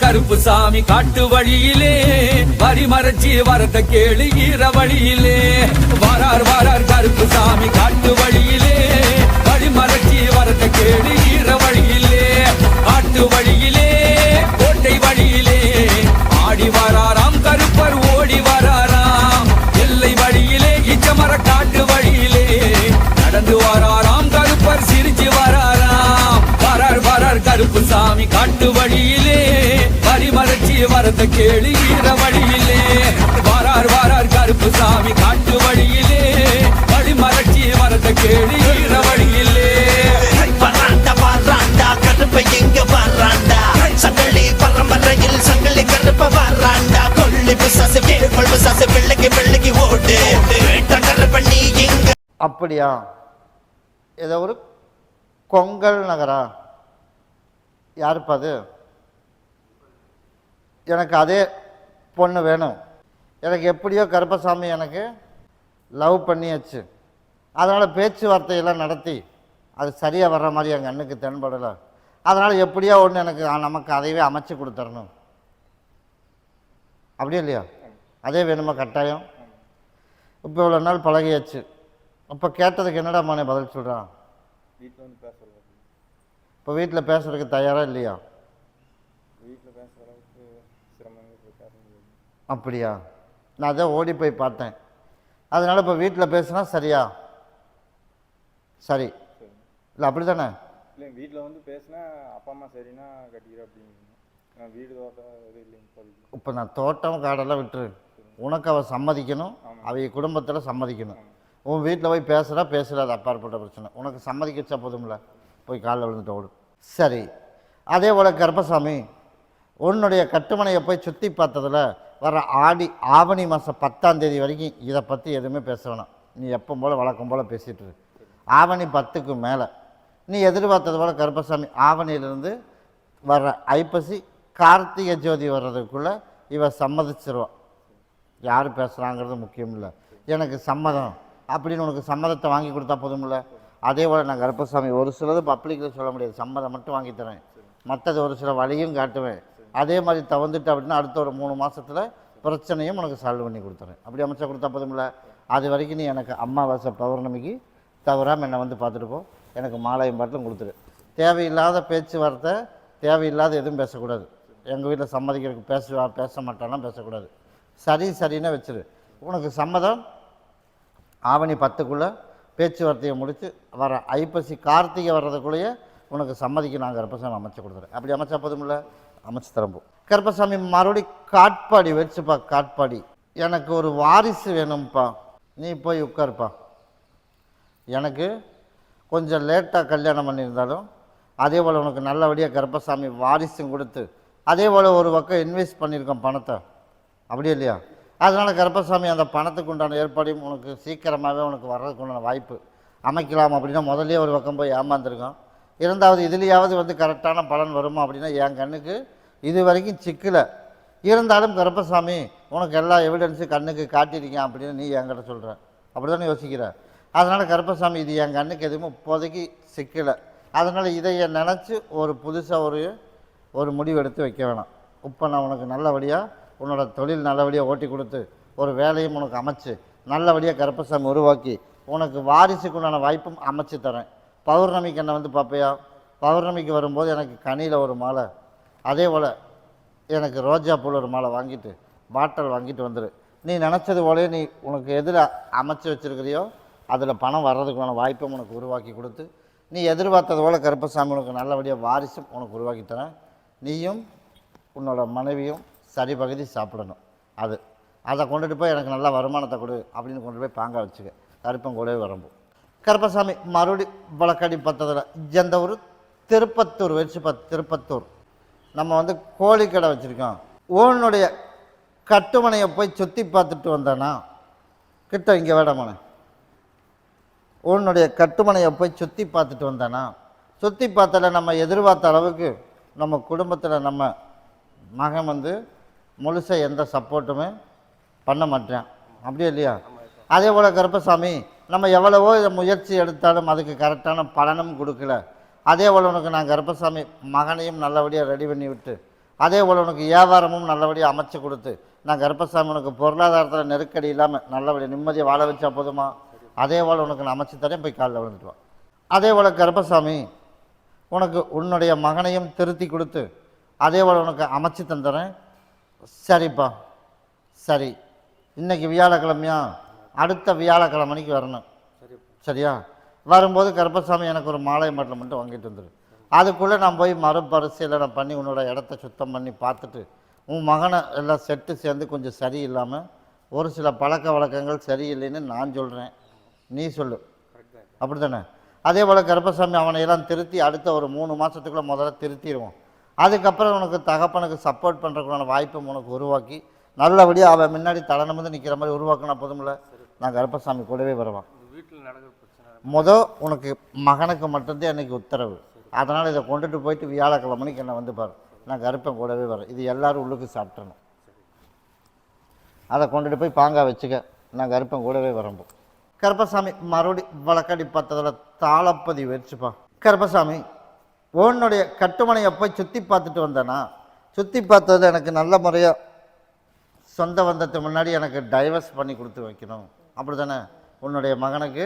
கருப்பு சாமி காட்டு வழியிலே வரிமறைச்சி வரத கேளு ஈர வழியிலே. வரார் வரார் கருப்பு சாமி காட்டு வழியிலே வரிமறைச்சி வரத கேளு ஈர வழியிலே. காட்டு வழியிலே வரத கேளு ஈர வழியிலே. வாரார் வாரார் கருப்பு சாமி காட்டு வழியிலே. வழிமறைச்சி வரத கேளு ஈர வழியிலே. வராண்டா வராண்டா கருப்பை எங்க வராண்டா சங்கலி பரம்பரையில் சங்கலி கருப்ப வராண்டா கொள்ளி பிசாசு வேறு கொள்ளு சாசு வெள்ளைக்கு வெள்ளைக்கு ஓடு. நீ எங்க அப்படியா? ஏதோ ஒரு கொங்கல் நகரா? யாருப்பா அது? எனக்கு அதே பொண்ணு வேணும். எனக்கு எப்படியோ கருப்பசாமி எனக்கு லவ் பண்ணியாச்சு. அதனால் பேச்சுவார்த்தையெல்லாம் நடத்தி அது சரியாக வர்ற மாதிரி எங்கள் அண்ணுக்கு தென்படலை. அதனால் எப்படியோ ஒன்று எனக்கு நமக்கு அதையவே அமைச்சு கொடுத்துடணும் அப்படியே இல்லையா? அதே வேணுமா கட்டாயம்? இப்போ இவ்வளோ நாள் பழகியாச்சு. அப்போ கேட்டதுக்கு என்னடா மனை பதில் சொல்கிறான் இப்போ வீட்டில் பேசுறதுக்கு தயாரா இல்லையா வீட்டில் பேசுகிற அளவுக்கு சிரமங்கள் போய் பேச முடியாது அப்படியா? நான் அதான் ஓடி போய் பார்த்தேன். அதனால் இப்போ வீட்டில் பேசுனா சரியா? சரி. இல்லை அப்படி தானே இல்லை வீட்டில் வந்து பேசினா அப்பா அம்மா சரின்னா கட்டிக்கிறேன் அப்படிங்க நான் வீடு தோட்டம் எதுவும் இல்லைங்க இப்போ நான் தோட்டம் காடெல்லாம் விட்டுரு. உனக்கு அவள் சம்மதிக்கணும் அவங்க குடும்பத்தில் சம்மதிக்கணும். உன் வீட்டில் போய் பேசுகிறா பேசுகிற அது அப்பாற்பட்ட பிரச்சனை. உனக்கு சம்மதிக்க வச்சா போதும்ல? போய் காலில் விழுந்துட்டு ஓடு. சரி. அதே போல் கர்ப்பசாமி உன்னுடைய கட்டுமனையை போய் சுற்றி பார்த்ததுல வர ஆடி ஆவணி மாதம் பத்தாம் தேதி வரைக்கும் இதை பற்றி எதுவுமே பேச வேணாம் நீ எப்போ போல் வழக்கம் போல் பேசிகிட்டு இரு. ஆவணி பத்துக்கு மேலே. நீ எதிர்பார்த்தது போல் கருப்பசாமி ஆவணியிலேருந்து வர்ற ஐப்பசி கார்த்திகை ஜோதி வர்றதுக்குள்ளே இவ சம்மதிச்சிருவான் யார் பேசுகிறாங்கிறது முக்கியம் இல்லை. எனக்கு சம்மதம். அப்படின்னு உனக்கு சம்மதத்தை வாங்கி கொடுத்தா போதும்ல? அதே போல் நான் கருப்பசாமி ஒரு சிலது பப்ளிக்கில் சொல்ல முடியாது. சம்மதம் மட்டும் வாங்கி தரேன். மற்றது ஒரு சில வழியும் காட்டுவேன். அதே மாதிரி தவந்துட்டு அப்படின்னா அடுத்த ஒரு மூணு மாதத்தில் பிரச்சனையும் உனக்கு சால்வ் பண்ணி கொடுத்துறேன். அப்படி அமைச்சா கொடுத்தா போதுமில்ல அது வரைக்கும் நீ எனக்கு அமாவாசை பௌர்ணமிக்கு தவறாமல் என்னை வந்து பார்த்துட்டு போ. எனக்கு மாலையும் பாட்டிலும் கொடுத்துரு. தேவையில்லாத பேச்சுவார்த்தை தேவையில்லாத எதுவும் பேசக்கூடாது. எங்கள் வீட்டில் சம்மதிக்கிறதுக்கு பேசுவா பேச மாட்டானா பேசக்கூடாது. சரி சரின்னு வச்சிரு. உனக்கு சம்மதம்? ஆவணி பத்துக்குள்ளே பேச்சுவார்த்தையை முடித்து வர ஐப்பசி கார்த்திகை வர்றதுக்குள்ளேயே உனக்கு சம்மதிக்கு நாங்கள் கருப்பசாமி அமைச்சு கொடுத்துறேன். அப்படி அமைச்சா போதுமில்ல அமைச்சு தரம்போ கருப்பசாமி மறுபடி காட்பாடி வச்சுப்பா காட்பாடி. எனக்கு ஒரு வாரிசு வேணும்ப்பா நீ போய் உட்காருப்பா. எனக்கு கொஞ்சம் லேட்டாக கல்யாணம் பண்ணியிருந்தாலும் அதே போல் உனக்கு நல்லபடியாக கருப்பசாமி வாரிசும் கொடுத்து அதே போல் ஒரு பக்கம் இன்வெஸ்ட் பண்ணியிருக்கோம் பணத்தை. அப்படியே இல்லையா? அதனால் கருப்பசாமி அந்த பணத்துக்கு உண்டான ஏற்பாடையும் உனக்கு சீக்கிரமாகவே உனக்கு வர்றதுக்கு உண்டான வாய்ப்பு அமைக்கலாம் அப்படின்னா முதல்லயே ஒரு பக்கம் போய் ஏமாந்துருக்கோம். இரண்டாவது இதுலேயாவது வந்து கரெக்டான பலன் வருமா அப்படின்னா என் கண்ணுக்கு இது வரைக்கும் சிக்கலை. இருந்தாலும் கருப்பசாமி உனக்கு எல்லா எவிடன்ஸும் கண்ணுக்கு காட்டியிருக்கேன் அப்படின்னு நீ என்கிட்ட சொல்கிற அப்படி தானே யோசிக்கிற. அதனால் கருப்பசாமி இது என் கண்ணுக்கு எதுவுமே இப்போதைக்கு சிக்கலை. அதனால் இதை நினச்சி ஒரு புதுசாக ஒரு ஒரு முடிவு எடுத்து வைக்க வேணாம். இப்போ நான் உனக்கு நல்லபடியாக உன்னோட தொழில் நல்லபடியாக ஓட்டி கொடுத்து ஒரு வேலையும் உனக்கு அமைச்சு நல்லபடியாக கருப்பசாமி உருவாக்கி உனக்கு வாரிசுக்கு உண்டான வாய்ப்பும் அமைச்சு தரேன். பௌர்ணமிக்கு என்னை வந்து பார்ப்பையா பௌர்ணமிக்கு வரும்போது எனக்கு கனியில் ஒரு மாலை. அதே போல் எனக்கு ரோஜா பூவில் ஒரு மாலை வாங்கிட்டு பாட்டல் வாங்கிட்டு வந்துடு நீ நினச்சது போலே நீ உனக்கு எதில் அமைச்சு வச்சிருக்கிறியோ அதில் பணம் வர்றதுக்கான வாய்ப்பும் உனக்கு உருவாக்கி கொடுத்து நீ எதிர்பார்த்தது போல் கருப்பசாமி உனக்கு நல்லபடியாக வாரிசும் உனக்கு உருவாக்கி தரேன் நீயும் உன்னோட மனைவியும் சரி பகுதி சாப்பிடணும். அது. அதை கொண்டுட்டு போய் எனக்கு நல்ல வருமானத்தை கொடு அப்படின்னு கொண்டு போய் பாங்க வச்சுக்க. கருப்பம் கூடவே வரம்பு. கருப்பசாமி மறுபடி வழக்கடி பத்ததில் இந்த ஊர்? திருப்பத்தூர் வச்சு பத் திருப்பத்தூர். நம்ம வந்து கோழிக்கடை வச்சுருக்கோம். ஓனுடைய கட்டுமனையை போய் சுற்றி பார்த்துட்டு வந்தேன்னா கிட்ட இங்கே வேடமான ஓனுடைய கட்டுமனையை போய் சுற்றி பார்த்துட்டு வந்தேன்னா சுற்றி பார்த்தல நம்ம எதிர்பார்த்த அளவுக்கு நம்ம குடும்பத்தில் நம்ம மகன் வந்து முழுசாக எந்த சப்போர்ட்டுமே பண்ண மாட்டேன். அப்படியே இல்லையா? அதே போல் கருப்பசாமி நம்ம எவ்வளவோ இதை முயற்சி எடுத்தாலும் அதுக்கு கரெக்டான பலனும் கொடுக்கல. அதே போல் உனக்கு நான் கருப்பசாமி மகனையும் நல்லபடியாக ரெடி பண்ணி விட்டு அதே போல் உனக்கு வியாபாரமும் நல்லபடியாக அமைச்சு கொடுத்து நான் கருப்பசாமி உனக்கு பொருளாதாரத்தில் நெருக்கடி இல்லாமல் நல்லபடியாக நிம்மதியாக வாழ வச்சா போதுமா? அதே போல் உனக்கு நான் அமைச்சு தரேன் போய் காலில் விழுந்துட்டு வா. அதே போல் கருப்பசாமி உனக்கு உன்னுடைய மகனையும் திருத்தி கொடுத்து அதே போல் உனக்கு அமைச்சு தந்துடுறேன் சரிப்பா. சரி. இன்னைக்கு வியாழக்கிழமையா? அடுத்த வியாழக்கிழமைக்கு வரணும். சரியா? வரும்போது கருப்பசாமி எனக்கு ஒரு மாலை மட்டும் மட்டும் வாங்கிட்டு வந்துடு அதுக்குள்ளே நான் போய் மறுபரிசீலனை பண்ணி உன்னோட இடத்த சுத்தம் பண்ணி பார்த்துட்டு உன் மகனை எல்லாம் செட்டு சேர்ந்து கொஞ்சம் சரியில்லாமல் ஒரு சில பழக்க வழக்கங்கள் சரியில்லைன்னு நான் சொல்கிறேன் நீ சொல்லு. அப்படி தானே அதே போல் கருப்பசாமி அவனையெல்லாம் திருத்தி அடுத்த ஒரு மூணு மாதத்துக்குள்ளே முதல்ல திருத்திடுவோம் அதுக்கப்புறம் உனக்கு தகப்பனுக்கு சப்போர்ட் பண்ணுறதுக்கான வாய்ப்பை உனக்கு உருவாக்கி நல்லபடியாக அவன் முன்னாடி தலை நிமிர்ந்து நிற்கிற மாதிரி உருவாக்கினா போதுமில்ல நான் கருப்பசாமி கூடவே வருவான். முத உனக்கு மகனுக்கு மட்டும்தான் எனக்கு உத்தரவு. அதனால் இதை கொண்டுட்டு போயிட்டு வியாழக்கிழமைக்கு என்னை வந்து பாரு. நான் கருப்பன் கூடவே வரேன். இது எல்லோரும் உள்ளுக்கு சாப்பிட்றணும் அதை கொண்டுட்டு போய் பாங்கா வச்சுக்க. நான் கருப்பன் கூடவே வரம்போ கருப்பசாமி மறுபடி வழக்கடி பார்த்ததில் தாளப்பதி வச்சுப்பா. கருப்பசாமி உன்னுடைய கட்டுமனையை போய் சுற்றி பார்த்துட்டு வந்தேனா? சுற்றி பார்த்தது எனக்கு நல்ல முறையாக சொந்த பந்தத்து முன்னாடி எனக்கு டைவர்ஸ் பண்ணி கொடுத்து வைக்கணும். அப்படி தானே உன்னுடைய மகனுக்கு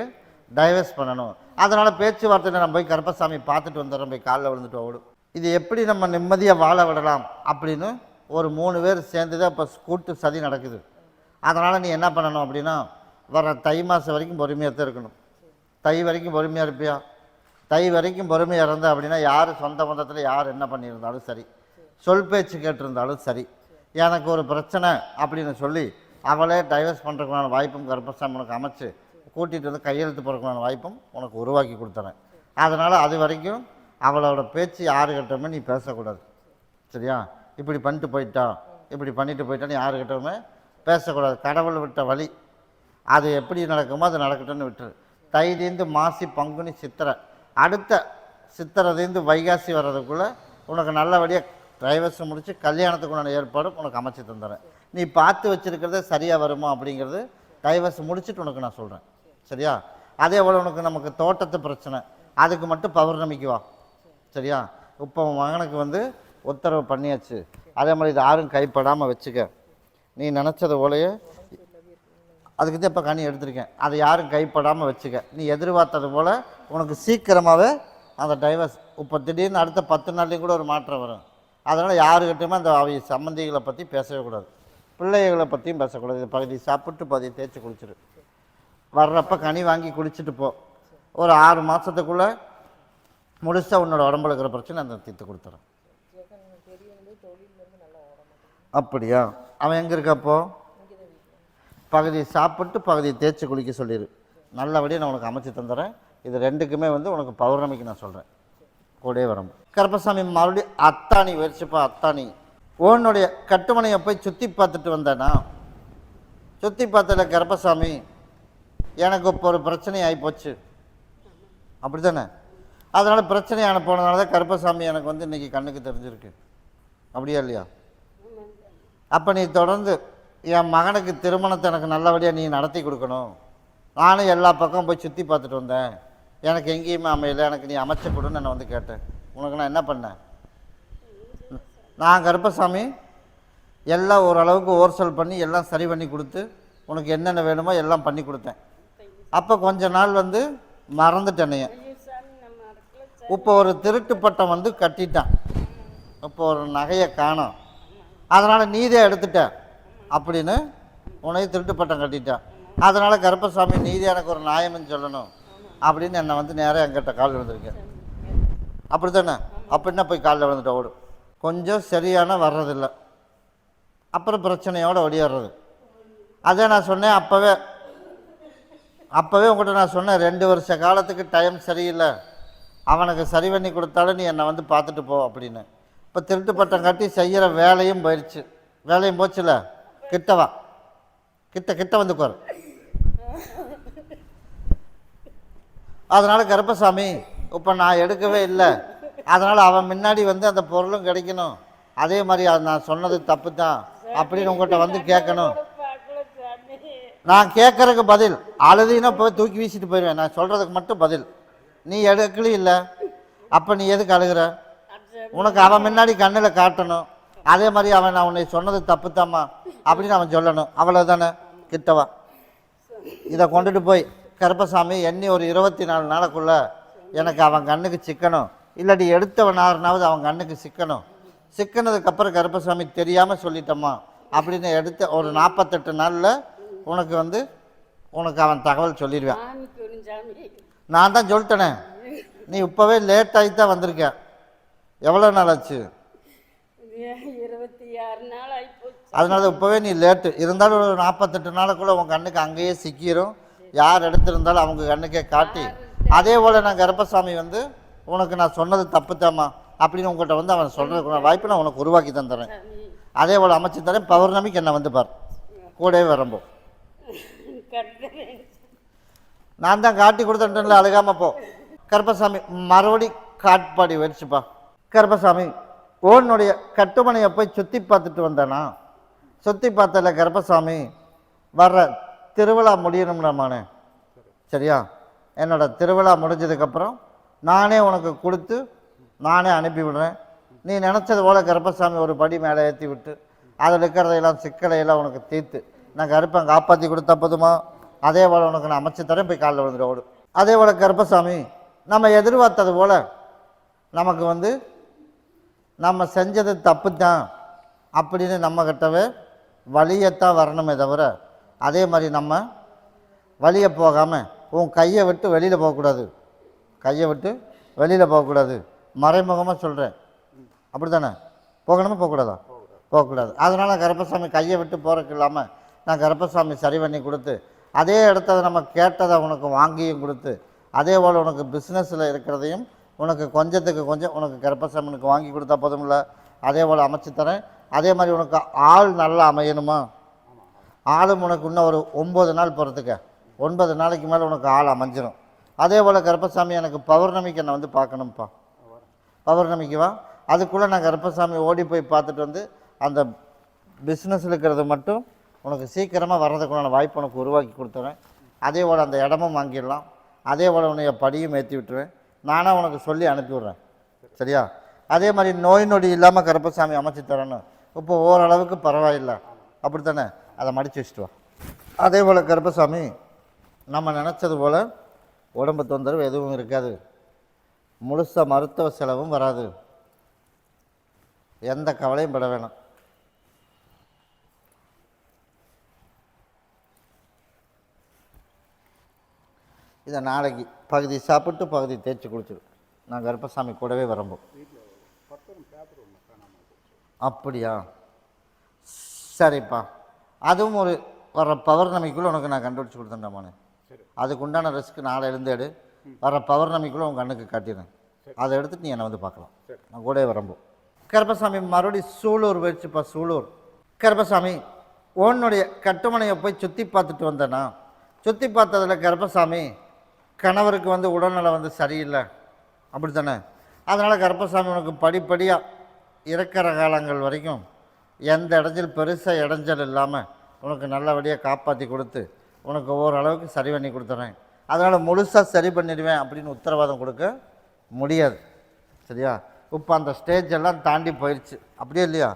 டைவர்ஸ் பண்ணணும். அதனால் பேச்சுவார்த்தையில் நம்ம போய் கருப்பசாமி பார்த்துட்டு வந்துடுறோம் போய் காலில் விழுந்துட்டு ஓடும் இது எப்படி நம்ம நிம்மதியாக வாழ விடலாம் அப்படின்னு ஒரு மூணு பேர் சேர்ந்து தான் இப்போ கூட்டு சதி நடக்குது. அதனால் நீ என்ன பண்ணணும் அப்படின்னா வர தை மாதம் வரைக்கும் பொறுமையாக தான் இருக்கணும். தை வரைக்கும் பொறுமையாக இருப்பியா? தை வரைக்கும் பொறுமையாக இருந்த அப்படின்னா யார் சொந்த பந்தத்தில் யார் என்ன பண்ணியிருந்தாலும் சரி. சொல் பேச்சு கேட்டிருந்தாலும் சரி. எனக்கு ஒரு பிரச்சனை அப்படின்னு சொல்லி அவளே டைவர்ஸ் பண்ணுறதுக்கான வாய்ப்பும் கருப்பசாமி உனக்கு அமைச்சு கூட்டிகிட்டு வந்து கையெழுத்து பிறக்கணும் வாய்ப்பும் உனக்கு உருவாக்கி கொடுத்துறேன். அதனால் அது வரைக்கும் அவளோட பேச்சு யாருக்கிட்டவுமே நீ பேசக்கூடாது. சரியா? இப்படி பண்ணிட்டு போயிட்டா இப்படி பண்ணிட்டு போயிட்டான்னு யாருக்கிட்டவுமே பேசக்கூடாது. கடவுள் விட்ட வழி. அது எப்படி நடக்குமோ அது நடக்கட்டும்னு விட்டுரு. தைதீந்து மாசி பங்குனி சித்திரை. அடுத்த சித்திரதேந்து வைகாசி வர்றதுக்குள்ளே உனக்கு நல்லபடியாக டிரைவர்ஸை முடித்து கல்யாணத்துக்கு உண்டான ஏற்பாடும் உனக்கு அமைச்சு தந்துடுறேன் நீ பார்த்து வச்சுருக்கிறத சரியாக வருமா அப்படிங்கிறது டைவர்ஸ் முடிச்சுட்டு உனக்கு நான் சொல்கிறேன் சரியா? அதே போல் உனக்கு நமக்கு தோட்டத்து பிரச்சனை. அதுக்கு மட்டும் பௌர்ணமிக்கு வா. சரியா? இப்போ உன் மகனுக்கு வந்து உத்தரவு பண்ணியாச்சு. அதே மாதிரி இது யாரும் கைப்படாமல் வச்சுக்க. நீ நினச்சது போலயே அதுக்கு தான் இப்போ கனி எடுத்திருக்கேன். அதை யாரும் கைப்படாமல் வச்சுக்க. நீ எதிர்பார்த்தது போல் உனக்கு சீக்கிரமாகவே அந்த டைவர்ஸ் இப்போ திடீர்னு அடுத்த பத்து நாள்லேயும் கூட ஒரு மாற்றம் வரும். அதனால் யாருக்கிட்டையுமே அந்த அவை சம்மந்திகளை பற்றி பேசவே கூடாது. பிள்ளைகளை பற்றியும் பேசக்கூடாது. பகுதி சாப்பிட்டு பகுதி தேய்ச்சி குளிச்சிரு. வர்றப்ப கனி வாங்கி குளிச்சுட்டு போ. ஒரு ஆறு மாதத்துக்குள்ளே முடிச்சா உன்னோட உடம்புல இருக்கிற பிரச்சனை அந்த தீர்த்து கொடுத்துறேன் அப்படியா? அவன் எங்கே இருக்கப்போ பகுதி சாப்பிட்டு பகுதி தேய்ச்சி குளிக்க சொல்லிடு நல்லபடியாக நான் உனக்கு அமைச்சு தந்துடுறேன் இது ரெண்டுக்குமே வந்து உனக்கு பௌர்ணமிக்கு நான் சொல்கிறேன் கூட வரும். கருப்பசாமி மறுபடியும் அத்தாணி வச்சுப்பா அத்தாணி உன்னுடைய கட்டுமனையை போய் சுற்றி பார்த்துட்டு வந்தேனா? சுற்றி பார்த்ததில் கருப்பசாமி எனக்கு இப்போ ஒரு பிரச்சனை ஆகிப்போச்சு அப்படி தானே அதனால் பிரச்சனையான போனதுனால தான் கருப்பசாமி எனக்கு வந்து இன்றைக்கி கண்ணுக்கு தெரிஞ்சிருக்கு. அப்படியா இல்லையா? அப்போ நீ தொடர்ந்து என் மகனுக்கு திருமணத்தை எனக்கு நல்லபடியாக நீ நடத்தி கொடுக்கணும். நானும் எல்லா பக்கம் போய் சுற்றி பார்த்துட்டு வந்தேன். எனக்கு எங்கேயுமே அமையலை. எனக்கு நீ அமைச்சு கொடுன்னு நான் வந்து கேட்டேன். உனக்கு நான் என்ன பண்ணேன்? நான் கருப்பசாமி எல்லாம் ஓரளவுக்கு ஓர்சல் பண்ணி எல்லாம் சரி பண்ணி கொடுத்து உனக்கு என்னென்ன வேணுமோ எல்லாம் பண்ணி கொடுத்தேன். அப்போ கொஞ்ச நாள் வந்து மறந்துட்டேனைய இப்போ ஒரு திருட்டு பட்டம் வந்து கட்டிட்டான். இப்போ ஒரு நகையை காணும். அதனால் நீதே எடுத்துட்ட. அப்படின்னு உன்னையும் திருட்டு பட்டம் கட்டிட்டான் அதனால் கருப்பசாமி நீதி எனக்கு ஒரு நியாயம்னு சொல்லணும். அப்படின்னு என்னை வந்து நேராக எங்கிட்ட கால் விழுந்திருக்கேன் அப்படி தானே அப்படின்னா போய் காலில் விழுந்துட்ட? ஓடும் கொஞ்சம் சரியான வர்றதில்ல. அப்புறம் பிரச்சனையோடு ஒடியாடுறது அதே நான் சொன்னேன் அப்போவே அப்போவே உங்கள்கிட்ட நான் சொன்னேன் ரெண்டு வருஷ காலத்துக்கு டைம் சரியில்லை. அவனுக்கு சரி பண்ணி கொடுத்தாலும் நீ என்னை வந்து பார்த்துட்டு போ அப்படின்னு. இப்போ திருட்டு பட்டம் கட்டி செய்கிற வேலையும் போயிடுச்சு வேலையும் போச்சுல? கிட்டவா கிட்ட கிட்ட வந்து உட்காரு. அதனால் கருப்பசாமி இப்போ நான் எடுக்கவே இல்லை. அதனால் அவன் முன்னாடி வந்து அந்த பொருளும் கிடைக்கணும். அதே மாதிரி அது நான் சொன்னது தப்பு தான் அப்படின்னு உங்கள்கிட்ட வந்து கேட்கணும். நான் கேட்கறதுக்கு பதில். அழுதினா போய் தூக்கி வீசிட்டு போயிடுவேன் நான் சொல்கிறதுக்கு மட்டும் பதில். நீ எடுக்கலும் இல்லை. அப்போ நீ எதுக்கு அழுகிற? உனக்கு அவன் முன்னாடி கண்ணில் காட்டணும். அதே மாதிரி அவன் நான் உன்னை சொன்னது தப்புத்தாம்மா அப்படின்னு அவன் சொல்லணும். அவ்வளோதானே கிட்டவா? இதை கொண்டுட்டு போய் கருப்பசாமி எண்ணி ஒரு இருபத்தி நாலு நாளைக்குள்ள எனக்கு அவன் கண்ணுக்கு சிக்கணும். இல்லாட்டி எடுத்தவன் ஆறுனாவது அவன் கண்ணுக்கு சிக்கணும். சிக்கனதுக்கப்புறம் கருப்பசாமி தெரியாமல் சொல்லிட்டம்மா. அப்படின்னு எடுத்த ஒரு நாற்பத்தெட்டு நாளில் உனக்கு வந்து உனக்கு அவன் தகவல் சொல்லிடுவேன். நான் தான் சொல்லிட்டேனே. நீ இப்போவே லேட் ஆகி தான் வந்திருக்க. எவ்வளோ நாள் ஆச்சு? இருபத்தி ஆறு நாள் அதனால இப்போவே நீ லேட்டு இருந்தாலும் ஒரு நாற்பத்தெட்டு நாளுக்குள்ளே உன் கண்ணுக்கு அங்கேயே சிக்கிரும். யார் எடுத்திருந்தாலும் அவங்க கண்ணுக்கே காட்டி. அதே போல் நான் கருப்பசாமி வந்து உனக்கு நான் சொன்னது தப்புத்தாம்மா அப்படின்னு உங்கள்கிட்ட வந்து அவன் சொல்கிறதுக்கு வாய்ப்பு நான் உனக்கு உருவாக்கி தந்துடுறேன். அதே போல் அமைச்சு தரேன். பௌர்ணமிக்கு என்னை வந்து பார். கூடவே வரம்போ. நான் தான் காட்டி கொடுத்துட்டேன்ல அழுகாம போ. கருப்பசாமி மறுபடி காட்பாடி வச்சுப்பா கருப்பசாமி ஓனுடைய கட்டுமனையை போய் சுற்றி பார்த்துட்டு வந்தேனா? சுற்றி பார்த்தல கருப்பசாமி வர்ற திருவிழா முடியணும்னமானே சரியா? என்னோட திருவிழா முடிஞ்சதுக்கப்புறம் நானே உனக்கு கொடுத்து நானே அனுப்பி விடுறேன் நீ நினச்சது போல் கருப்பசாமி ஒரு படி மேலே ஏற்றி விட்டு அதில் இருக்கிறதையெல்லாம் சிக்கலையெல்லாம் உனக்கு தீர்த்து. நான் கருப்பன் காப்பாற்றி கொடுத்தா போதுமா? அதே போல் உனக்கு நான் அமைச்சு தரேன் போய் காலில் விழுந்துட்டு ஓடும் அதே போல் கருப்பசாமி நம்ம எதிர்பார்த்தது போல் நமக்கு வந்து நம்ம செஞ்சது தப்பு தான் அப்படின்னு நம்மக்கிட்டவே வழியத்தான் வரணுமே தவிர அதே மாதிரி நம்ம வழியை போகாமல் உன் கையை விட்டு வெளியில் போகக்கூடாது. கையை விட்டு வெளியில் போகக்கூடாது. மறைமுகமாக சொல்கிறேன் அப்படி தானே போகணுமா? போகக்கூடாதா? போகக்கூடாது. அதனால் கருப்பசாமி கையை விட்டு போகிறதுக்கு இல்லாமல் நான் கருப்பசாமி சரி பண்ணி கொடுத்து அதே இடத்த நம்ம கேட்டதை உனக்கு வாங்கியும் கொடுத்து அதே போல் உனக்கு பிஸ்னஸில் இருக்கிறதையும் உனக்கு கொஞ்சத்துக்கு கொஞ்சம் உனக்கு கருப்பசாமினுக்கு வாங்கி கொடுத்தா போதும்ல? அதே போல் அமைச்சு தரேன். அதே மாதிரி உனக்கு ஆள் நல்லா அமையணுமா? ஆளும் உனக்கு இன்னும் ஒரு ஒம்பது நாள் போகிறதுக்கு ஒன்பது நாளைக்கு மேலே உனக்கு ஆள் அமைஞ்சிடும் அதே போல் கருப்பசாமி எனக்கு பௌர்ணமிக்கு என்னை வந்து பார்க்கணும்ப்பா. பௌர்ணமிக்கு வா. அதுக்குள்ளே நான் கருப்பசாமி ஓடி போய் பார்த்துட்டு வந்து அந்த பிஸ்னஸில் இருக்கிறது மட்டும் உனக்கு சீக்கிரமாக வர்றதுக்குண்டான வாய்ப்பு உனக்கு உருவாக்கி கொடுத்துறேன். அதே போல் அந்த இடமும் வாங்கிடலாம். அதே போல் உன்னைய படியும் ஏற்றி விட்டுருவேன். நானாக உனக்கு சொல்லி அனுப்பிவிட்றேன் சரியா? அதே மாதிரி நோய் நொடி இல்லாமல் கருப்பசாமி அமைச்சு தரணும் இப்போ ஓரளவுக்கு பரவாயில்லை. அப்படித்தானே? அதை மடித்து வச்சுட்டு வா. அதே போல் கருப்பசாமி நம்ம நினச்சது போல் உடம்பு தொந்தரவு எதுவும் இருக்காது. முழுசாக மருத்துவ செலவும் வராது. எந்த கவலையும் பட வேணாம். இதை நாளைக்கு பகுதி சாப்பிட்டு பகுதி தேய்ச்சி குளிச்சிடும் நான் கருப்பசாமி கூடவே வரம்போம் அப்படியா? சரிப்பா. அதுவும் ஒரு வர பௌர்ணமிக்குள்ளே உனக்கு நான் கண்டுபிடிச்சி கொடுத்துட்டேன் அதுக்கு உண்டான ரிஸ்க் நாளை எடு. வர பௌர்ணமிக்குள்ளே உங்கள் கண்ணுக்கு காட்டிடுறேன். அதை எடுத்துட்டு நீ என்னை வந்து பார்க்கலாம். நான் கூடவே வரம்போம் கருப்பசாமி மறுபடி சூலூர் போயிடுச்சுப்பா சூலூர். கருப்பசாமி உன்னுடைய கட்டுமனையை போய் சுற்றி பார்த்துட்டு வந்தேன்னா சுற்றி பார்த்ததில் கருப்பசாமி கணவருக்கு வந்து உடல்நலம் வந்து சரியில்லை. அப்படி தானே அதனால் கருப்பசாமி உனக்கு படிப்படியாக இருக்கிற காலங்கள் வரைக்கும் எந்த இடத்தில் பெருசாக இடைஞ்சல் இல்லாமல் உனக்கு நல்லபடியாக காப்பாற்றி கொடுத்து உனக்கு ஓரளவுக்கு சரி பண்ணி கொடுத்துறேன். அதனால் முழுசாக சரி பண்ணிடுவேன் அப்படின்னு உத்தரவாதம் கொடுக்க முடியாது. சரியா? இப்போ அந்த ஸ்டேஜ் எல்லாம் தாண்டி போயிடுச்சு அப்படியே இல்லையா?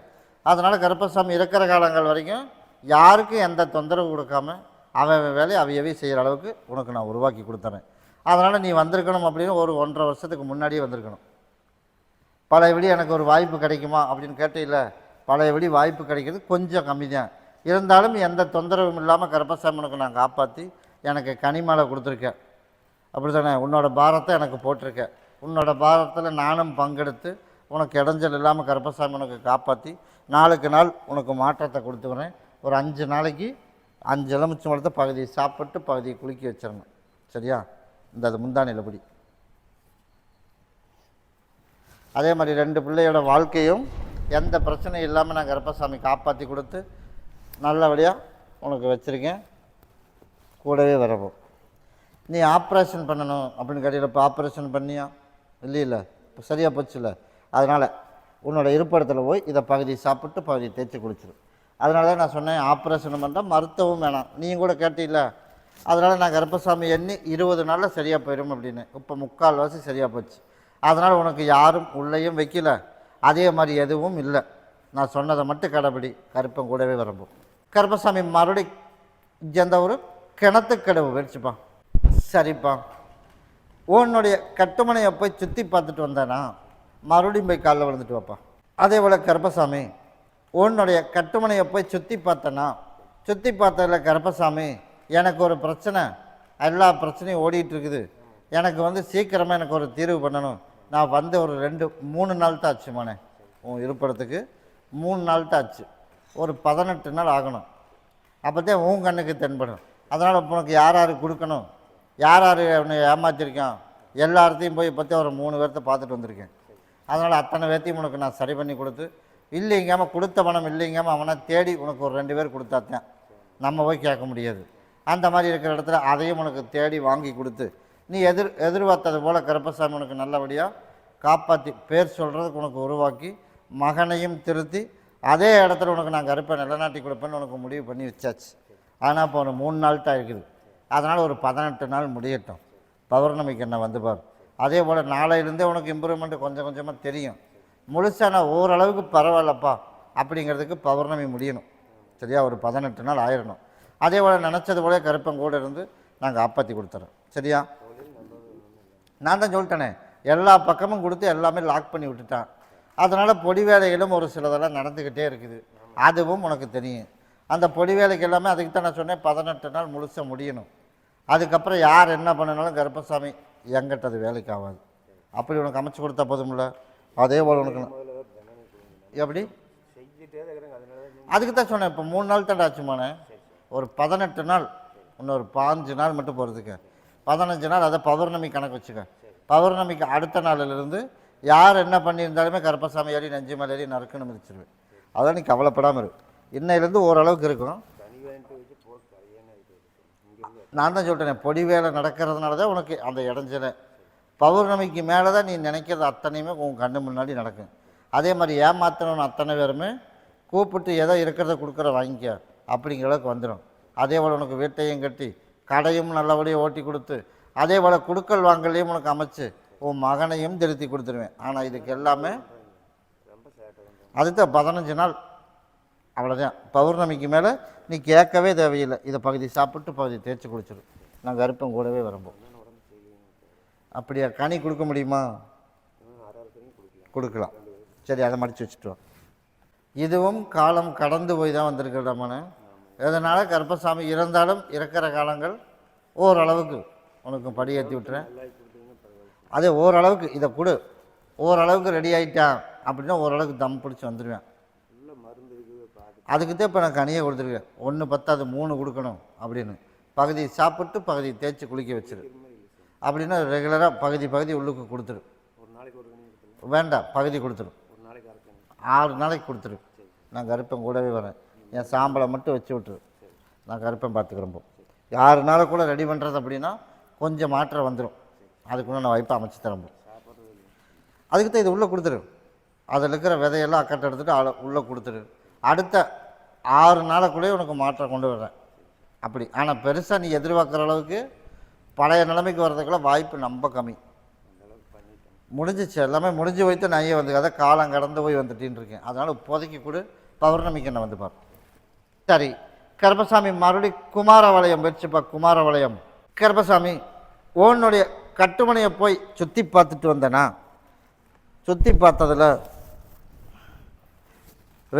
அதனால் கருப்பசாமி இருக்கிற காலங்கள் வரைக்கும் யாருக்கும் எந்த தொந்தரவு கொடுக்காம அவன் அவன் வேலையை அவையவே செய்கிற அளவுக்கு உனக்கு நான் உருவாக்கி கொடுத்துறேன். அதனால் நீ வந்திருக்கணும் அப்படின்னு ஒரு ஒன்றரை வருஷத்துக்கு முன்னாடியே வந்திருக்கணும். பழையபடி எனக்கு ஒரு வாய்ப்பு கிடைக்குமா அப்படின்னு கேட்டில்ல பழையபடி வாய்ப்பு கிடைக்கிறது கொஞ்சம் கம்மி தான் இருந்தாலும் எந்த தொந்தரவும் இல்லாமல் கர்ப்பசாமனுக்கு நான் காப்பாற்றி எனக்கு கனிமலை கொடுத்துருக்கேன். அப்படி தானே உன்னோட பாரத்தை எனக்கு போட்டிருக்கேன். உன்னோட பாரத்தில் நானும் பங்கெடுத்து உனக்கு இடைஞ்சல் இல்லாமல் கருப்பசாமி உனக்கு காப்பாற்றி நாளுக்கு நாள் உனக்கு மாற்றத்தை கொடுத்துக்கிறேன். ஒரு அஞ்சு நாளைக்கு அஞ்சு எலுமிச்சம் பழத்தை பகுதியை சாப்பிட்டு பகுதியை குலுக்கி வச்சிடணும். சரியா? இந்த அது முந்தானையில் பிடி அதே மாதிரி ரெண்டு பிள்ளையோட வாழ்க்கையும் எந்த பிரச்சனையும் இல்லாமல் நான் கருப்பசாமி காப்பாற்றி கொடுத்து நல்லபடியாக உனக்கு வச்சுருக்கேன். கூடவே வரவும். நீ ஆப்ரேஷன் பண்ணணும் அப்படின்னு கேட்டீங்க இப்போ ஆப்ரேஷன் பண்ணியா? இல்லையில. இப்போ சரியாக போச்சுல்ல அதனால் உன்னோட இருப்பிடத்தில் போய் இதை பகுதி சாப்பிட்டு பகுதி தேய்ச்சி குளிச்சிடும் அதனால தான் நான் சொன்னேன் ஆப்ரேஷன் பண்ணால் மருத்துவம் வேணாம். நீங்கள் கூட கேட்டீங்களா? அதனால் நான் கருப்பசாமி எண்ணி இருபது நாளில் சரியாக போயிடும் அப்படின்னு. இப்போ முக்கால் வாசி சரியாக போச்சு. அதனால் உனக்கு யாரும் உள்ளேயும் வைக்கல. அதே மாதிரி எதுவும் இல்லை. நான் சொன்னதை மட்டும் கடைபிடி. கருப்பன் கூடவே வரம்போ கருப்பசாமி மறுபடி எந்த ஒரு கிணத்துக்கடவு வெடிச்சுப்பா. சரிப்பா. உன்னுடைய கட்டுமனையை போய் சுற்றி பார்த்துட்டு வந்தேனா மறுபடியும் போய் காலைல விழுந்துட்டு வாப்பா. அதே போல் கருப்பசாமி உன்னுடைய கட்டுமனையை போய் சுற்றி பார்த்தேனா சுற்றி பார்த்ததில் கருப்பசாமி எனக்கு ஒரு பிரச்சனை. எல்லா பிரச்சனையும் ஓடிட்டுருக்குது. எனக்கு வந்து சீக்கிரமாக எனக்கு ஒரு தீர்வு பண்ணணும். நான் வந்து ஒரு ரெண்டு மூணு நாள் தான் ஆச்சு மனே. உன் இருப்பிடத்துக்கு மூணு நாள் தான் ஆச்சு. ஒரு பதினெட்டு நாள் ஆகணும். அப்போ தான் உன் கண்ணுக்கு தென்படும். அதனால் இப்போ உனக்கு யார் யார் கொடுக்கணும்? யார் யார் உன்னை ஏமாற்றிருக்கான் எல்லாத்தையும் போய் பற்றி ஒரு மூணு பேர்த்த பார்த்துட்டு வந்திருக்கேன். அதனால் அத்தனை பேர்த்தையும் உனக்கு நான் சரி பண்ணி கொடுத்து இல்லைங்காமல் கொடுத்த பணம் இல்லைங்காமல் அவனை தேடி உனக்கு ஒரு ரெண்டு பேர் கொடுத்தாத்தான். நம்ம போய் கேட்க முடியாது. அந்த மாதிரி இருக்கிற இடத்துல அதையும் உனக்கு தேடி வாங்கி கொடுத்து நீ எதிர் எதிர்பார்த்தது போல் கருப்பசாமி உனக்கு நல்லபடியாக காப்பாற்றி பேர் சொல்கிறதுக்கு உனக்கு உருவாக்கி மகனையும் திருத்தி அதே இடத்துல உனக்கு நான் கருப்பை நிலநாட்டி கொடுப்பேன்னு உனக்கு முடிவு பண்ணி வச்சாச்சு. ஆனால் இப்போ ஒரு மூணு நாள் தான் இருக்குது. அதனால் ஒரு பதினெட்டு நாள் முடியட்டும். பௌர்ணமிக்கு என்ன வந்து பார். அதே போல் நாளையிலேருந்தே உனக்கு இம்ப்ரூவ்மெண்ட் கொஞ்சம் கொஞ்சமாக தெரியும். முழுசாக நான் ஓரளவுக்கு பரவாயில்லப்பா அப்படிங்கிறதுக்கு பௌர்ணமி முடியணும். சரியா? ஒரு பதினெட்டு நாள் ஆயிடணும் அதே போல் நினச்சது போல கருப்பன் கூட இருந்து நாங்கள் காப்பாற்றி கொடுத்துறோம். சரியா? நான் தான் சொல்லிட்டேனே எல்லா பக்கமும் கொடுத்து எல்லாமே லாக் பண்ணி விட்டுட்டான். அதனால் பொடி வேலைகளும் ஒரு சிலதெல்லாம் நடந்துக்கிட்டே இருக்குது. அதுவும் உனக்கு தெரியும். அந்த பொடி வேலைக்கு எல்லாமே அதுக்கு தான் நான் சொன்னேன் பதினெட்டு நாள் முழுசாக முடியணும். அதுக்கப்புறம் யார் என்ன பண்ணினாலும் கருப்பசாமி எங்கிட்ட அது வேலைக்கு ஆகாது. அப்படி உனக்கு அமைச்சு கொடுத்தா போதும்ல? அதே போல் உனக்கு எப்படி? அதுக்கு தான் சொன்னேன் இப்போ மூணு நாள் தாண்டா ஆச்சுமானே ஒரு பதினெட்டு நாள் இன்னொரு பாஞ்சு நாள் மட்டும் போகிறதுக்கு பதினஞ்சு நாள் அதை பௌர்ணமி கணக்கு வச்சுக்க. பௌர்ணமிக்கு அடுத்த நாளிலிருந்து யார் என்ன பண்ணியிருந்தாலுமே கருப்பசாமி ஏறி நெஞ்சு மேலே ஏறி நறுக்குன்னு மிதிச்சிருவேன். அதான் நீ கவலைப்படாமல் இரு. இன்னையிலேருந்து ஓரளவுக்கு இருக்கும். நான் தான் சொல்லிட்டேன் பொடி வேலை நடக்கிறதுனால தான் உனக்கு அந்த இடைஞ்சல பௌர்ணமிக்கு மேலே தான் நீ நினைக்கிறது அத்தனையுமே உன் கண்ணு முன்னாடி நடக்கும். அதே மாதிரி ஏமாத்தணும்னு அத்தனை பேருமே கூப்பிட்டு ஏதோ இருக்கிறத கொடுக்குற வாங்கிக்க. அப்படிங்கிற அளவுக்கு வந்துடும். அதே போல் உனக்கு வீட்டையும் கட்டி கடையும் நல்லபடியாக ஓட்டி கொடுத்து அதே போல் குடுக்கல் வாங்கலையும் உனக்கு அமைச்சு உன் மகனையும் திருத்தி கொடுத்துருவேன். ஆனால் இதுக்கு எல்லாமே அதுதான் பதினஞ்சு நாள். அவ்வளோதான் பௌர்ணமிக்கு மேலே நீ கேட்கவே தேவையில்லை. இதை பகுதி சாப்பிட்டு பகுதி தேய்ச்சி குடிச்சிடும் நான் கருப்பம் கூடவே வரும்போம் அப்படியா? கனி கொடுக்க முடியுமா? கொடுக்கலாம். சரி அதை மடித்து வச்சுட்டு வா. இதுவும் காலம் கடந்து போய் தான் வந்திருக்கிறதாமனு இதனால் கருப்பசாமி இறந்தாலும் இறக்கிற காலங்கள் ஓரளவுக்கு உனக்கு படியேற்றி விட்டுறேன். அதே ஓரளவுக்கு இதை கொடு. ஓரளவுக்கு ரெடி ஆகிட்டான் அப்படின்னா ஓரளவுக்கு தம் பிடிச்சி வந்துடுவேன் அதுக்கு தான் இப்போ நான் கனியை கொடுத்துருக்கேன். ஒன்று பத்தாது மூணு கொடுக்கணும் அப்படின்னு. பகுதி சாப்பிட்டு பகுதி தேய்ச்சி குளிக்க வச்சிரு. அப்படின்னா ரெகுலராக பகுதி பகுதி உள்ளுக்கு கொடுத்துரு. வேண்டாம் பகுதி கொடுத்துரும். ஆறு நாளைக்கு கொடுத்துரு. நான் கருப்பன் கூடவே வரேன். என் சாம்பலை மட்டும் வச்சு விட்ரு நான் கருப்பன் பார்த்துக்கிறப்போ ஆறு நாளை கூட ரெடி பண்ணுறது அப்படின்னா கொஞ்சம் மாற்றம் வந்துடும் அதுக்குள்ளே நான் வைப்பை அமைச்சு தரம்போ அதுக்கு தான் இது உள்ளே கொடுத்துரு. அதில் இருக்கிற விதையெல்லாம் அக்கட்டை எடுத்துகிட்டு அதில் உள்ளே கொடுத்துரு. அடுத்த ஆறு நாளைக்குள்ளேயே உனக்கு மாற்றம் கொண்டு வர்றேன். அப்படி. ஆனால் பெருசாக நீ எதிர்பார்க்குற அளவுக்கு பழைய நிலைமைக்கு வர்றதுக்குள்ள வாய்ப்பு ரொம்ப கம்மி. முடிஞ்சிச்சு. எல்லாமே முடிஞ்சு வைத்து நான் ஏன் வந்து காலம் கடந்து போய் வந்துட்டின்னு இருக்கேன். அதனால் இப்போதைக்கு கூட பௌர்ணமிக்கு என்ன வந்து பார் சரி. கருப்பசாமி மறுபடி குமாரவளையம் வச்சுப்பா குமாரவளையம். கருப்பசாமி உன்னுடைய கட்டுமனையை போய் சுற்றி பார்த்துட்டு வந்தேனா? சுற்றி பார்த்ததில்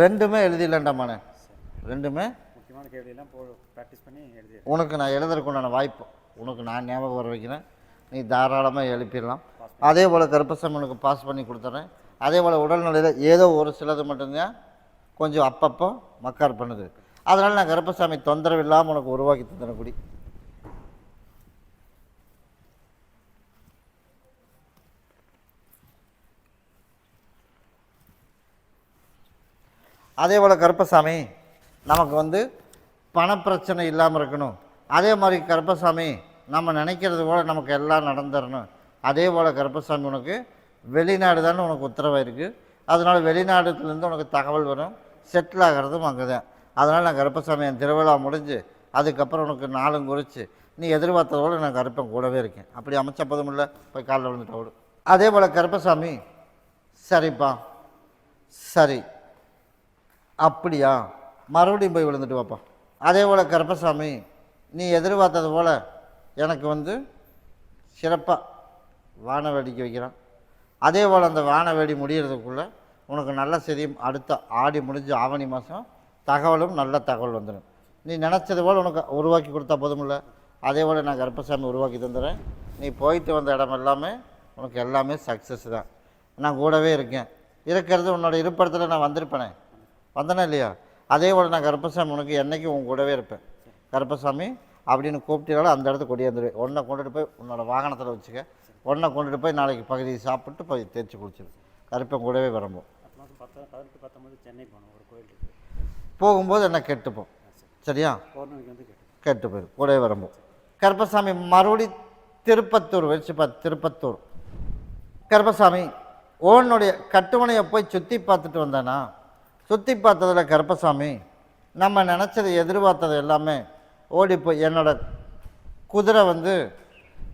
ரெண்டுமே எழுதிடலாண்டாமாண்ணே ரெண்டுமே முக்கியமான கேள்வியெல்லாம் போ ப்ராக்டிஸ் பண்ணி எழுதி உனக்கு நான் எழுதுறதுக்கு உண்டான வாய்ப்பு. உனக்கு நான் ஞாபகம் வர வைக்கிறேன். நீ தாராளமாக எழுப்பிடலாம். அதே போல் கருப்பசாமி உனக்கு பாஸ் பண்ணி கொடுத்துட்றேன் அதே போல் உடல்நிலையில் ஏதோ ஒரு சிலது மட்டும்தான் கொஞ்சம் அப்பப்போ மக்கார் பண்ணுது. அதனால் நான் கருப்பசாமி தொந்தரவு இல்லாமல் உனக்கு உருவாக்கி தந்துறேன் குடி. அதே போல் கருப்பசாமி நமக்கு வந்து பணப்பிரச்சனை இல்லாமல் இருக்கணும். அதே மாதிரி கருப்பசாமி நம்ம நினைக்கிறது போல் நமக்கு எல்லாம் நடந்துடணும். அதே போல் கருப்பசாமி உனக்கு வெளிநாடு தானே உனக்கு உத்தரவாக இருக்குது அதனால் வெளிநாடுலேருந்து உனக்கு தகவல் வரும். செட்டில் ஆகிறதும் அங்கே தான் அதனால் நான் கருப்பசாமி என் திருவிழா முடிஞ்சு அதுக்கப்புறம் உனக்கு நாளும் குறித்து நீ எதிர்பார்த்ததோடு நான் கருப்பன் கூடவே இருக்கேன். அப்படி அமைச்ச போதும் இல்லை? போய் காலில் விழுந்துட்டு ஓடு அதே போல் கருப்பசாமி சரிப்பா. சரி. அப்படியா? மறுபடியும் போய் விழுந்துட்டு வாப்பா. அதே போல் கருப்பசாமி நீ எதிர்பார்த்தது போல் எனக்கு வந்து சிறப்பாக வான வேடிக்கை வைக்கிறான். அதே போல் அந்த வான வேடி முடிகிறதுக்குள்ளே உனக்கு நல்ல செய்தியும் அடுத்த ஆடி முடிஞ்சு ஆவணி மாதம் தகவலும் நல்ல தகவல் வந்துடும். நீ நினச்சது போல் உனக்கு உருவாக்கி கொடுத்தா போதுமில்ல. அதே போல் நான் கருப்பசாமி உருவாக்கி தந்துடுறேன். நீ போயிட்டு வந்த இடம் எல்லாமே உனக்கு எல்லாமே சக்ஸஸ் தான். நான் கூடவே இருக்கேன். இருக்கிறது உன்னோட இருப்பிடத்தில் நான் வந்திருப்பேனே. வந்தேனே இல்லையா? அதே போல் நான் கருப்பசாமி உனக்கு என்றைக்கும் உன் கூடவே இருப்பேன். கருப்பசாமி அப்படின்னு கூப்பிட்டனால அந்த இடத்துக்கு கொடியாந்துருவேன் ஒன்றை கொண்டுட்டு போய் உன்னோட வாகனத்தில் வச்சுக்க. ஒன்றை கொண்டுட்டு போய் நாளைக்கு பகுதியை சாப்பிட்டு போய் தேய்ச்சி குளிச்சிரு கருப்பன் கூடவே வரும்போது. சென்னை போனோம் ஒரு கோயிலுக்கு போகும்போது என்ன கெட்டுப்போம். சரியா? கெட்டு போயிடும் கூடவே வரும்போது. கருப்பசாமி மறுபடி திருப்பத்தூர் வச்சு பார்த்து திருப்பத்தூர். கருப்பசாமி ஓனுடைய கட்டுமனையை போய் சுற்றி பார்த்துட்டு வந்தானா? சுற்றி பார்த்ததில் கருப்பசாமி நம்ம நினச்சது எதிர்பார்த்தது எல்லாமே ஓடி போய் என்னோட குதிரை வந்து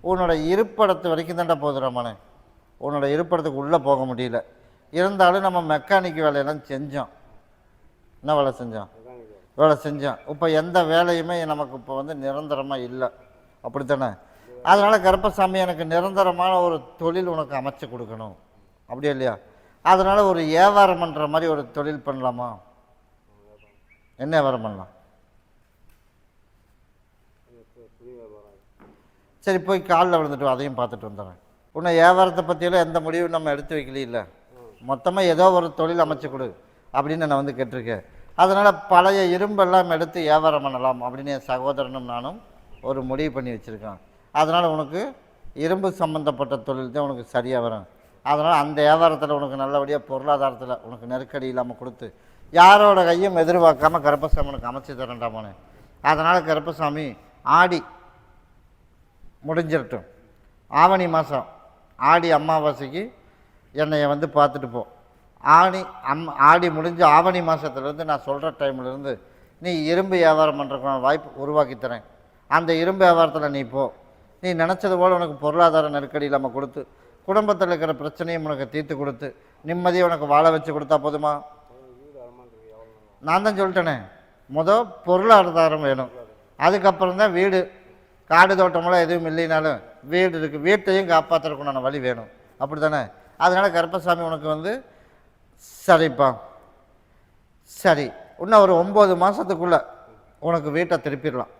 உன்னோட இருப்பிடத்து வரைக்கும் தான்டா போகுது ரமணே. உன்னோட இருப்பிடத்துக்கு உள்ளே போக முடியல. இருந்தாலும் நம்ம மெக்கானிக் வேலையெல்லாம் செஞ்சோம். என்ன வேலை செஞ்சோம்? வேலை செஞ்சோம். இப்போ எந்த வேலையுமே நமக்கு இப்போ வந்து நிரந்தரமாக இல்லை. அப்படித்தானே? அதனால் கருப்பசாமி எனக்கு நிரந்தரமான ஒரு தொழில் உனக்கு அமைச்சு கொடுக்கணும். அப்படியே இல்லையா? அதனால் ஒரு வியாபாரம் பண்ணுற மாதிரி ஒரு தொழில் பண்ணலாமா? என்ன வியாபாரம் பண்ணலாம்? சரி போய் காலில் விழுந்துட்டு அதையும் பார்த்துட்டு வந்துடுறேன். உன்னை வியாபாரத்தை பற்றியெல்லாம் எந்த முடிவும் நம்ம எடுத்து வைக்கல இல்லை மொத்தமாக ஏதோ ஒரு தொழில் அமைச்சு கொடு அப்படின்னு நான் வந்து கேட்டிருக்கேன். அதனால் பழைய இரும்பெல்லாம் எடுத்து வியாபாரம் பண்ணலாம் அப்படின்னு என் சகோதரனும் நானும் ஒரு முடிவு பண்ணி வச்சுருக்கேன் அதனால் உனக்கு இரும்பு சம்மந்தப்பட்ட தொழில் தான் உனக்கு சரியாக வரும். அதனால் அந்த வியாபாரத்தில் உனக்கு நல்லபடியாக பொருளாதாரத்தில் உனக்கு நெருக்கடி இல்லாமல் கொடுத்து யாரோட கையும் எதிர்பார்க்காம கருப்பசாமி உனக்கு அமைச்சு தரேன்டாமானே அதனால் கருப்பசாமி ஆடி முடிஞ்சிடட்டும் ஆவணி மாதம் ஆடி அமாவாசைக்கு என்னையை வந்து பார்த்துட்டு போ. ஆணி அம் ஆடி முடிஞ்சு ஆவணி மாதத்துலேருந்து நான் சொல்கிற டைம்லேருந்து நீ இரும்பு வியாபாரம் பண்ணுறதுக்கான வாய்ப்பு உருவாக்கி தரேன். அந்த இரும்பு வியாபாரத்தில் நீ போ. நீ நினச்சது போல் உனக்கு பொருளாதார நெருக்கடி இல்லாமல் கொடுத்து குடும்பத்தில் இருக்கிற பிரச்சனையும் உனக்கு தீர்த்து கொடுத்து நிம்மதியை உனக்கு வாழ வச்சு கொடுத்தா போதுமா? நான் தான் சொல்லிட்டேனே முத பொருளாதாரம் வேணும். அதுக்கப்புறம் தான் வீடு காடு தோட்டமெல்லாம் எதுவும் இல்லைனாலும் வீடு இருக்குது வீட்டையும் காப்பாற்றுறதுக்குண்டான வழி வேணும். அப்படி தானே அதனால் கருப்பசாமி உனக்கு வந்து சரிப்பா. சரி. இன்னும் ஒரு ஒம்பது மாதத்துக்குள்ளே உனக்கு வீட்டை திருப்பிடலாம்.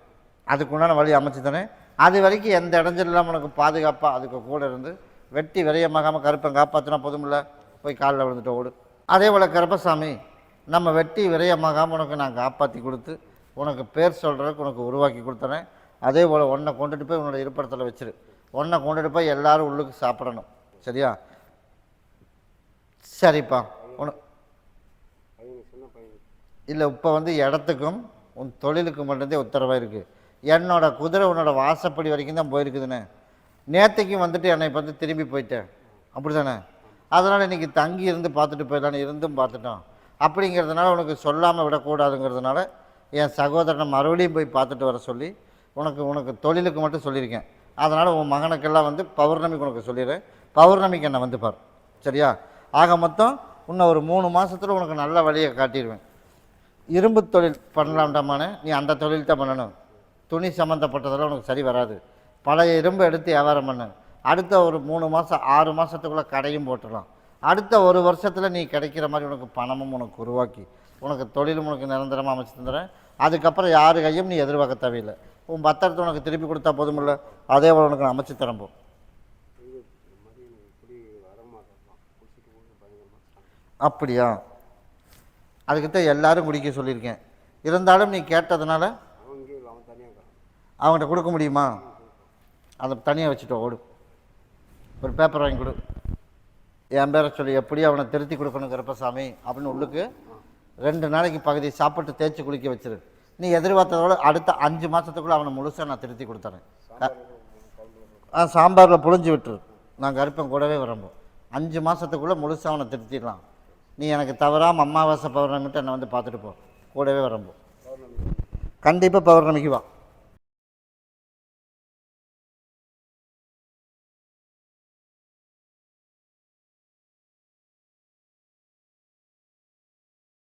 அதுக்குண்டான வழி அமைச்சு தானே அது வரைக்கும் எந்த இடைஞ்சல் இல்லாமல் உனக்கு பாதுகாப்பாக அதுக்கு கூட இருந்து வெட்டி விரயமாகாமல் கருப்பன் காப்பாற்றினா போதுமில்ல? போய் காலில் விழுந்துட்டு ஓடு. அதே போல் கருப்பசாமி நம்ம வெட்டி விரயமாகாமல் உனக்கு நான் காப்பாற்றி கொடுத்து உனக்கு பேர் சொல்கிறதுக்கு உனக்கு உருவாக்கி கொடுத்துறேன் அதே போல் ஒன்றை கொண்டுட்டு போய் உன்னோட இருப்பிடத்தில் வச்சிரு. ஒன்றை கொண்டுட்டு போய் எல்லாரும் உள்ளுக்கு சாப்பிடணும். சரியா? சரிப்பா. உன இல்லை இப்போ வந்து இடத்துக்கும் உன் தொழிலுக்கு மட்டும்தான் உத்தரவாக இருக்குது என்னோட குதிரை உன்னோட வாசப்படி வரைக்கும் தான் போயிருக்குதுண்ணே நேற்றுக்கும் வந்துட்டு என்னை வந்து திரும்பி போயிட்டேன் அப்படி தானே அதனால் இன்றைக்கி தங்கி இருந்து பார்த்துட்டு போயிடலான்னு இருந்தும் பார்த்துட்டோம். அப்படிங்கிறதுனால உனக்கு சொல்லாமல் விடக்கூடாதுங்கிறதுனால என் சகோதரனை மறுபடியும் போய் பார்த்துட்டு வர சொல்லி உனக்கு உனக்கு தொழிலுக்கு மட்டும் சொல்லியிருக்கேன். அதனால் உன் மகனுக்கெல்லாம் வந்து பௌர்ணமிக்கு உனக்கு சொல்லிடுறேன் பௌர்ணமிக்கு என்னை வந்து பார். சரியா? ஆக மொத்தம் இன்னும் ஒரு மூணு மாதத்தில் உனக்கு நல்ல வழியை காட்டிடுவேன். இரும்பு தொழில் பண்ணலாம்டாமானே? நீ அந்த தொழில் தான் பண்ணணும். துணி சம்மந்தப்பட்டதெல்லாம் உனக்கு சரி வராது. பழைய இரும்பு எடுத்து வியாபாரம் பண்ணு. அடுத்த ஒரு மூணு மாதம் ஆறு மாதத்துக்குள்ளே கடையும் போட்டுடலாம். அடுத்த ஒரு வருஷத்தில் நீ கிடைக்கிற மாதிரி உனக்கு பணமும் உனக்கு உருவாக்கி உனக்கு தொழிலும் உனக்கு நிரந்தரமாக அமைச்சு தந்துடுறேன். அதுக்கப்புறம் யாரு கையும் நீ எதிர்பார்க்க தேவையில்லை. உன் பத்திரத்தை உனக்கு திருப்பி கொடுத்தா போதுமில்ல. அதே போல் உனக்கு நான் அமைச்சு தரம்போம் அப்படியா? அதுக்கிட்ட எல்லாரும் குடிக்க சொல்லியிருக்கேன். இருந்தாலும் நீ கேட்டதுனால அவங்ககிட்ட கொடுக்க முடியுமா? அதை தனியாக வச்சுட்டோம் ஓடு. ஒரு பேப்பர் வாங்கி கொடு. என் பேரை சொல்லி எப்படி அவனை திருத்தி கொடுக்கணுங்கிறப்ப சாமி அப்படின்னு உள்ளுக்கு ரெண்டு நாளைக்கு பகுதி சாப்பிட்டு தேய்ச்சி குளிக்க வச்சிரு. நீ எதிர்பார்த்ததோட அடுத்த அஞ்சு மாதத்துக்குள்ளே அவனை முழுசாக நான் திருத்தி கொடுத்துறேன். ஆ சாம்பாரில் புழிஞ்சு விட்டுரு. நான் கருப்பன் கூடவே விரும்பும் அஞ்சு மாதத்துக்குள்ளே முழுசாக அவனை திருத்திடலாம். நீ எனக்கு தவறாமல் அமாவாசை பௌர்ணமிட்டு என்னை வந்து பார்த்துட்டு போ. கூடவே விரும்பும் கண்டிப்பாக பௌர்ணமிக்கு வா.